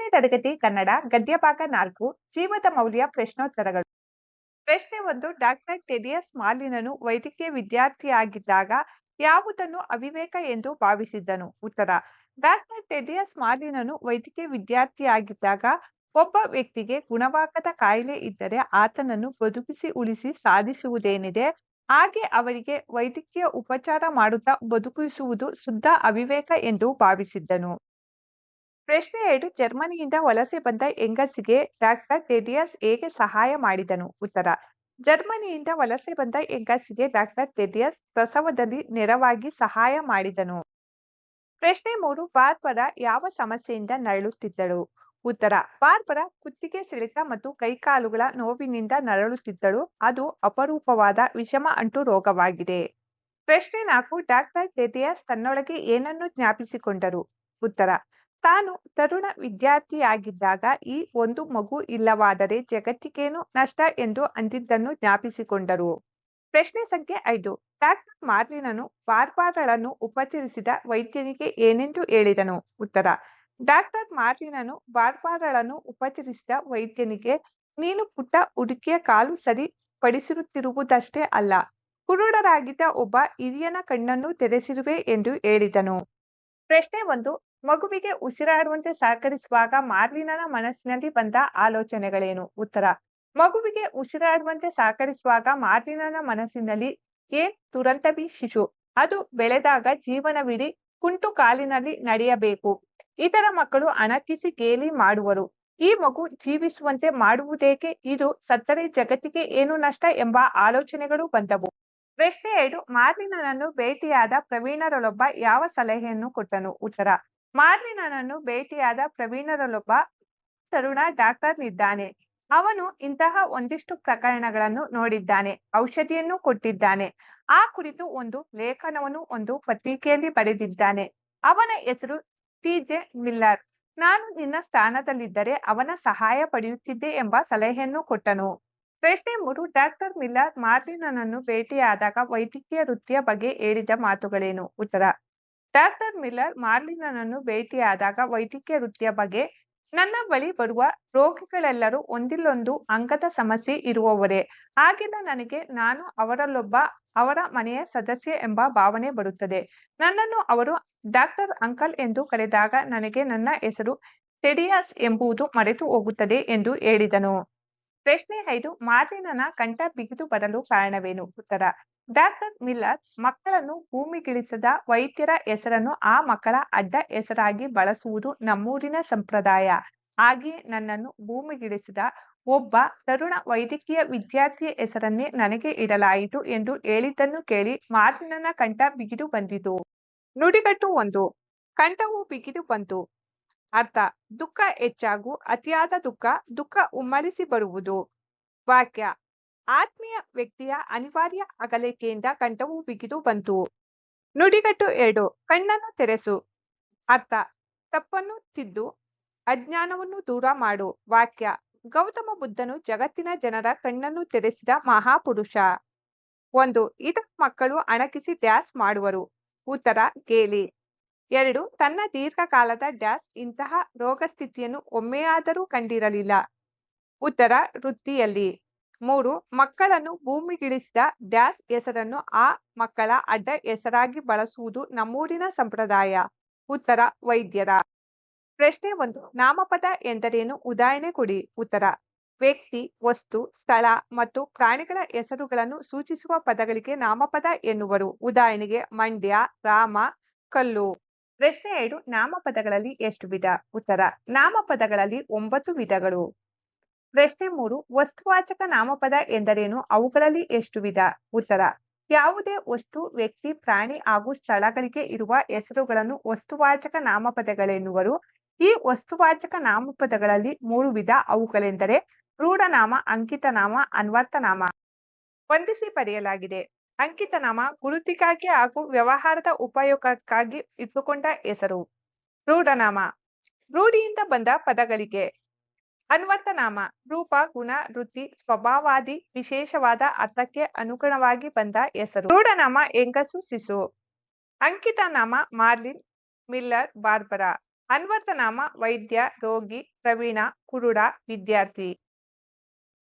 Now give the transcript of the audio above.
ಎಂಟನೇ ತರಗತಿ ಕನ್ನಡ ಗದ್ಯ ಭಾಗ ನಾಲ್ಕು, ಜೀವದ ಮೌಲ್ಯ ಪ್ರಶ್ನೋತ್ತರಗಳು. ಪ್ರಶ್ನೆ ಒಂದು, ಡಾಕ್ಟರ್ ಟೆಡಿಯಸ್ ಮಾಲಿನನು ವೈದ್ಯಕೀಯ ವಿದ್ಯಾರ್ಥಿಯಾಗಿದ್ದಾಗ ಯಾವುದನ್ನು ಅವಿವೇಕ ಎಂದು ಭಾವಿಸಿದ್ದನು? ಉತ್ತರ, ಡಾಕ್ಟರ್ ಟೆಡಿಯಸ್ ಮಾಲಿನನು ವೈದ್ಯಕೀಯ ವಿದ್ಯಾರ್ಥಿಯಾಗಿದ್ದಾಗ ಒಬ್ಬ ವ್ಯಕ್ತಿಗೆ ಗುಣವಾಗದ ಕಾಯಿಲೆ ಇದ್ದರೆ ಆತನನ್ನು ಬದುಕಿಸಿ ಉಳಿಸಿ ಸಾಧಿಸುವುದೇನಿದೆ? ಹಾಗೆ ಅವರಿಗೆ ವೈದ್ಯಕೀಯ ಉಪಚಾರ ಮಾಡುತ್ತಾ ಬದುಕಿಸುವುದು ಶುದ್ಧ ಅವಿವೇಕ ಎಂದು ಭಾವಿಸಿದ್ದನು. ಪ್ರಶ್ನೆ ಎರಡು, ಜರ್ಮನಿಯಿಂದ ವಲಸೆ ಬಂದ ಹೆಂಗಸಿಗೆ ಡಾಕ್ಟರ್ ಟೆಡಿಯಸ್ ಹೇಗೆ ಸಹಾಯ ಮಾಡಿದನು? ಉತ್ತರ, ಜರ್ಮನಿಯಿಂದ ವಲಸೆ ಬಂದ ಹೆಂಗಸಿಗೆ ಡಾಕ್ಟರ್ ಟೆಡಿಯಸ್ ಪ್ರಸವದಲ್ಲಿ ನೆರವಾಗಿ ಸಹಾಯ ಮಾಡಿದನು. ಪ್ರಶ್ನೆ ಮೂರು, ಬಾರ್ಬರ ಯಾವ ಸಮಸ್ಯೆಯಿಂದ ನರಳುತ್ತಿದ್ದಳು? ಉತ್ತರ, ಬಾರ್ಬರ ಕುತ್ತಿಗೆ ಸೆಳೆತ ಮತ್ತು ಕೈಕಾಲುಗಳ ನೋವಿನಿಂದ ನರಳುತ್ತಿದ್ದಳು. ಅದು ಅಪರೂಪವಾದ ವಿಷಮ ಅಂಟು ರೋಗವಾಗಿದೆ. ಪ್ರಶ್ನೆ ನಾಲ್ಕು, ಡಾಕ್ಟರ್ ಟೆಡಿಯಸ್ ತನ್ನೊಳಗೆ ಏನನ್ನು ಜ್ಞಾಪಿಸಿಕೊಂಡರು? ಉತ್ತರ ತಾನು ತರುಣ ವಿದ್ಯಾರ್ಥಿಯಾಗಿದ್ದಾಗ ಈ ಒಂದು ಮಗು ಇಲ್ಲವಾದರೆ ಜಗತ್ತಿಗೇನು ನಷ್ಟ ಎಂದು ಅಂದಿದ್ದನ್ನು ಜ್ಞಾಪಿಸಿಕೊಂಡರು. ಪ್ರಶ್ನೆ ಸಂಖ್ಯೆ ಐದು. ಡಾಕ್ಟರ್ ಮಾರ್ಲಿನನು ಬಾರ್ಬಾರಳನ್ನು ಉಪಚರಿಸಿದ ವೈದ್ಯನಿಗೆ ಏನೆಂದು ಹೇಳಿದನು? ಉತ್ತರ. ಡಾಕ್ಟರ್ ಮಾರ್ಲಿನನು ಬಾರ್ಬಾರಳನ್ನು ಉಪಚರಿಸಿದ ವೈದ್ಯನಿಗೆ, ನೀನು ಪುಟ್ಟ ಹುಡುಗಿಯ ಕಾಲು ಸರಿ ಪಡಿಸಿರುತ್ತಿರುವುದಷ್ಟೇ ಅಲ್ಲ, ಕುರುಡರಾಗಿದ್ದ ಒಬ್ಬ ಹಿರಿಯನ ಕಣ್ಣನ್ನು ತೆರೆಸಿರುವೆ ಎಂದು ಹೇಳಿದನು. ಪ್ರಶ್ನೆ ಒಂದು. ಮಗುವಿಗೆ ಉಸಿರಾಡುವಂತೆ ಸಹಕರಿಸುವಾಗ ಮಾರ್ಲಿನನ ಮನಸ್ಸಿನಲ್ಲಿ ಬಂದ ಆಲೋಚನೆಗಳೇನು? ಉತ್ತರ, ಮಗುವಿಗೆ ಉಸಿರಾಡುವಂತೆ ಸಹಕರಿಸುವಾಗ ಮಾರ್ಲಿನನ ಮನಸ್ಸಿನಲ್ಲಿ ಏನ್ ದುರಂತವಿ ಶಿಶು? ಅದು ಬೆಳೆದಾಗ ಜೀವನವಿಡೀ ಕುಂಟು ಕಾಲಿನಲ್ಲಿ ನಡೆಯಬೇಕು. ಇತರ ಮಕ್ಕಳು ಅಣಕಿಸಿ ಗೇಲಿ ಮಾಡುವರು. ಈ ಮಗು ಜೀವಿಸುವಂತೆ ಮಾಡುವುದೇಕೆ? ಇದು ಸತ್ತರೆ ಜಗತ್ತಿಗೆ ಏನು ನಷ್ಟ ಎಂಬ ಆಲೋಚನೆಗಳು ಬಂದವು. ಪ್ರಶ್ನೆ ಎರಡು ಮಾರ್ಲಿನನನ್ನು ಭೇಟಿಯಾದ ಪ್ರವೀಣರಲ್ಲೊಬ್ಬ ಯಾವ ಸಲಹೆಯನ್ನು ಕೊಟ್ಟನು? ಉತ್ತರ ಮಾರ್ಲಿನನನ್ನು ಭೇಟಿಯಾದ ಪ್ರವೀಣರಲ್ಲೊಬ್ಬ ತರುಣ ಡಾಕ್ಟರ್ನಿದ್ದಾನೆ ಅವನು ಇಂತಹ ಒಂದಿಷ್ಟು ಪ್ರಕರಣಗಳನ್ನು ನೋಡಿದ್ದಾನೆ, ಔಷಧಿಯನ್ನು ಕೊಟ್ಟಿದ್ದಾನೆ. ಆ ಕುರಿತು ಒಂದು ಲೇಖನವನ್ನು ಒಂದು ಪತ್ರಿಕೆಯಲ್ಲಿ ಬರೆದಿದ್ದಾನೆ. ಅವನ ಹೆಸರು ಟಿ ಜೆ ಮಿಲ್ಲರ್. ನಾನು ನಿನ್ನ ಸ್ಥಾನದಲ್ಲಿದ್ದರೆ ಅವನ ಸಹಾಯ ಪಡೆಯುತ್ತಿದ್ದೆ ಎಂಬ ಸಲಹೆಯನ್ನು ಕೊಟ್ಟನು. ಪ್ರಶ್ನೆ ಮೂರು, ಡಾಕ್ಟರ್ ಮಿಲ್ಲರ್ ಮಾರ್ಲಿನನನ್ನು ಭೇಟಿಯಾದಾಗ ವೈದ್ಯಕೀಯ ವೃತ್ತಿಯ ಬಗ್ಗೆ ಹೇಳಿದ ಮಾತುಗಳೇನು? ಉತ್ತರ ಡಾಕ್ಟರ್ ಮಿಲ್ಲರ್ ಮಾರ್ಲಿನನನ್ನು ಭೇಟಿಯಾದಾಗ ವೈದ್ಯಕೀಯ ವೃತ್ತಿಯ ಬಗ್ಗೆ, ನನ್ನ ಬಳಿ ಬರುವ ರೋಗಿಗಳೆಲ್ಲರೂ ಒಂದಿಲ್ಲೊಂದು ಅಂಗದ ಸಮಸ್ಯೆ ಇರುವವರೇ. ಆಗಿನ ನನಗೆ ನಾನು ಅವರಲ್ಲೊಬ್ಬ, ಅವರ ಮನೆಯ ಸದಸ್ಯ ಎಂಬ ಭಾವನೆ ಬರುತ್ತದೆ. ನನ್ನನ್ನು ಅವರು ಡಾಕ್ಟರ್ ಅಂಕಲ್ ಎಂದು ಕರೆದಾಗ ನನಗೆ ನನ್ನ ಹೆಸರು ಟೆಡಿಯಾಸ್ ಎಂಬುದು ಮರೆತು ಹೋಗುತ್ತದೆ ಎಂದು ಹೇಳಿದನು. ಪ್ರಶ್ನೆ ಐದು ಮಾರ್ಟಿನನ ಕಂಠ ಬಿಗಿದು ಬರಲು ಕಾರಣವೇನು? ಉತ್ತರ, ಡಾಕ್ಟರ್ ಮಿಲ್ಲರ್ ಮಕ್ಕಳನ್ನು ಭೂಮಿಗಿಳಿಸದ ವೈದ್ಯರ ಹೆಸರನ್ನು ಆ ಮಕ್ಕಳ ಅಡ್ಡ ಹೆಸರಾಗಿ ಬಳಸುವುದು ನಮ್ಮೂರಿನ ಸಂಪ್ರದಾಯ. ಹಾಗೆಯೇ ನನ್ನನ್ನು ಭೂಮಿಗಿಳಿಸಿದ ಒಬ್ಬ ತರುಣ ವೈದ್ಯಕೀಯ ವಿದ್ಯಾರ್ಥಿಯ ಹೆಸರನ್ನೇ ನನಗೆ ಇಡಲಾಯಿತು ಎಂದು ಹೇಳಿದ್ದನ್ನು ಕೇಳಿ ಮಾರ್ಟಿನನ ಕಂಠ ಬಿಗಿದು ಬಂದಿತು. ನುಡಿಗಟ್ಟು ಒಂದು, ಕಂಠವು ಬಿಗಿದು ಬಂತು. ಅರ್ಥ. ದುಃಖ ಹೆಚ್ಚಾಗು ಅತಿಯಾದ ದುಃಖ ದುಃಖ ಉಮ್ಮಳಿಸಿ ಬರುವುದು. ವಾಕ್ಯ. ಆತ್ಮೀಯ ವ್ಯಕ್ತಿಯ ಅನಿವಾರ್ಯ ಅಗಲಿಕೆಯಿಂದ ಕಂಠವು ಬಿಗಿದು ಬಂತು. ನುಡಿಗಟ್ಟು ಎರಡು, ಕಣ್ಣನ್ನು ತೆರೆಸು. ಅರ್ಥ. ತಪ್ಪನ್ನು ತಿದ್ದು, ಅಜ್ಞಾನವನ್ನು ದೂರ ಮಾಡು. ವಾಕ್ಯ. ಗೌತಮ ಬುದ್ಧನು ಜಗತ್ತಿನ ಜನರ ಕಣ್ಣನ್ನು ತೆರೆಸಿದ ಮಹಾಪುರುಷ. ಒಂದು ಇದರ ಮಕ್ಕಳು ಅಣಕಿಸಿ ಡ್ಯಾಸ್ ಮಾಡುವರು. ಉತ್ತರ, ಗೇಲಿ. ಎರಡು, ತನ್ನ ದೀರ್ಘಕಾಲದ ಡ್ಯಾಸ್ ಇಂತಹ ರೋಗಸ್ಥಿತಿಯನ್ನು ಒಮ್ಮೆಯಾದರೂ ಕಂಡಿರಲಿಲ್ಲ. ಉತ್ತರ, ವೃತ್ತಿಯಲ್ಲಿ. ಮೂರು, ಮಕ್ಕಳನ್ನು ಭೂಮಿಗಿಳಿಸಿದ ಡ್ಯಾಸ್ ಹೆಸರನ್ನು ಆ ಮಕ್ಕಳ ಅಡ್ಡ ಹೆಸರಾಗಿ ಬಳಸುವುದು ನಮ್ಮೂರಿನ ಸಂಪ್ರದಾಯ. ಉತ್ತರ, ವೈದ್ಯರ. ಪ್ರಶ್ನೆ ಒಂದು, ನಾಮಪದ ಎಂದರೇನು? ಉದಾಹರಣೆ ಕೊಡಿ. ಉತ್ತರ, ವ್ಯಕ್ತಿ, ವಸ್ತು, ಸ್ಥಳ ಮತ್ತು ಪ್ರಾಣಿಗಳ ಹೆಸರುಗಳನ್ನು ಸೂಚಿಸುವ ಪದಗಳಿಗೆ ನಾಮಪದ ಎನ್ನುವರು. ಉದಾಹರಣೆಗೆ ಮಂಡ್ಯ, ರಾಮ ಕಲ್ಲು ಪ್ರಶ್ನೆ ಎರಡು, ನಾಮಪದಗಳಲ್ಲಿ ಎಷ್ಟು ವಿಧ? ಉತ್ತರ, ನಾಮಪದಗಳಲ್ಲಿ ಒಂಬತ್ತು ವಿಧಗಳು. ಪ್ರಶ್ನೆ ಮೂರು, ವಸ್ತುವಾಚಕ ನಾಮಪದ ಎಂದರೇನು? ಅವುಗಳಲ್ಲಿ ಎಷ್ಟು ವಿಧ? ಉತ್ತರ, ಯಾವುದೇ ವಸ್ತು, ವ್ಯಕ್ತಿ, ಪ್ರಾಣಿ ಹಾಗೂ ಸ್ಥಳಗಳಿಗೆ ಇರುವ ಹೆಸರುಗಳನ್ನು ವಸ್ತುವಾಚಕ ನಾಮಪದಗಳೆನ್ನುವರು. ಈ ವಸ್ತುವಾಚಕ ನಾಮಪದಗಳಲ್ಲಿ ಮೂರು ವಿಧ ಅವುಗಳೆಂದರೆ, ರೂಢನಾಮ, ಅಂಕಿತನಾಮ ಅನ್ವರ್ಥನಾಮ ಹೊಂದಿಸಿ ಬರೆಯಲಾಗಿದೆ ಅಂಕಿತನಾಮ ಗುರುತಿಗಾಗಿ ಹಾಗೂ ವ್ಯವಹಾರದ ಉಪಯೋಗಕ್ಕಾಗಿ ಇಟ್ಟುಕೊಂಡ ಹೆಸರು. ರೂಢನಾಮ ರೂಢಿಯಿಂದ ಬಂದ ಪದಗಳಿಗೆ ಅನ್ವರ್ಥನಾಮ, ರೂಪ, ಗುಣ, ವೃತ್ತಿ, ಸ್ವಭಾವಾದಿ, ವಿಶೇಷವಾದ ಅರ್ಥಕ್ಕೆ ಅನುಗುಣವಾಗಿ ಬಂದ ಹೆಸರು. ರೂಢನಾಮ ಹೆಂಗಸು, ಶಿಶು. ಅಂಕಿತನಾಮ ಮಾರ್ಲಿನ್ ಮಿಲ್ಲರ್, ಬಾರ್ಬರಾ. ಅನ್ವರ್ಥನಾಮ ವೈದ್ಯ, ರೋಗಿ, ಪ್ರವೀಣ, ಕುರುಡ, ವಿದ್ಯಾರ್ಥಿ.